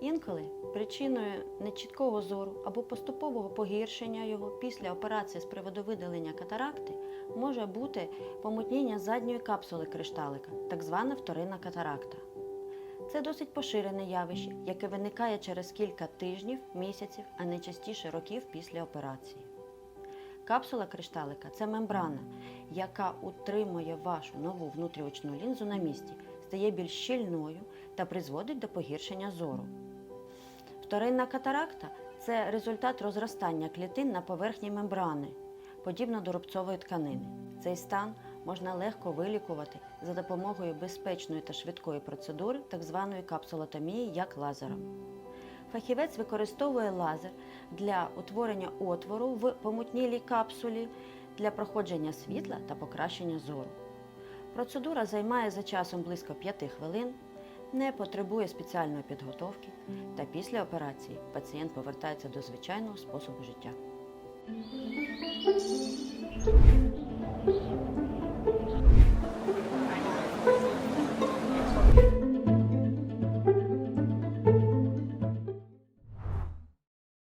Інколи причиною нечіткого зору або поступового погіршення його після операції з приводу видалення катаракти може бути помутніння задньої капсули кришталика, так звана вторинна катаракта. Це досить поширене явище, яке виникає через кілька тижнів, місяців, а не частіше років після операції. Капсула кришталика це мембрана, яка утримує вашу нову внутріочну лінзу на місці, стає більш щільною та призводить до погіршення зору. Вторинна катаракта це результат розростання клітин на поверхні мембрани, подібно до рубцової тканини. Цей стан можна легко вилікувати за допомогою безпечної та швидкої процедури, так званої капсулотомії, як лазером. Фахівець використовує лазер для утворення отвору в помутнілій капсулі для проходження світла та покращення зору. Процедура займає за часом близько 5 хвилин, не потребує спеціальної підготовки, та після операції пацієнт повертається до звичайного способу життя.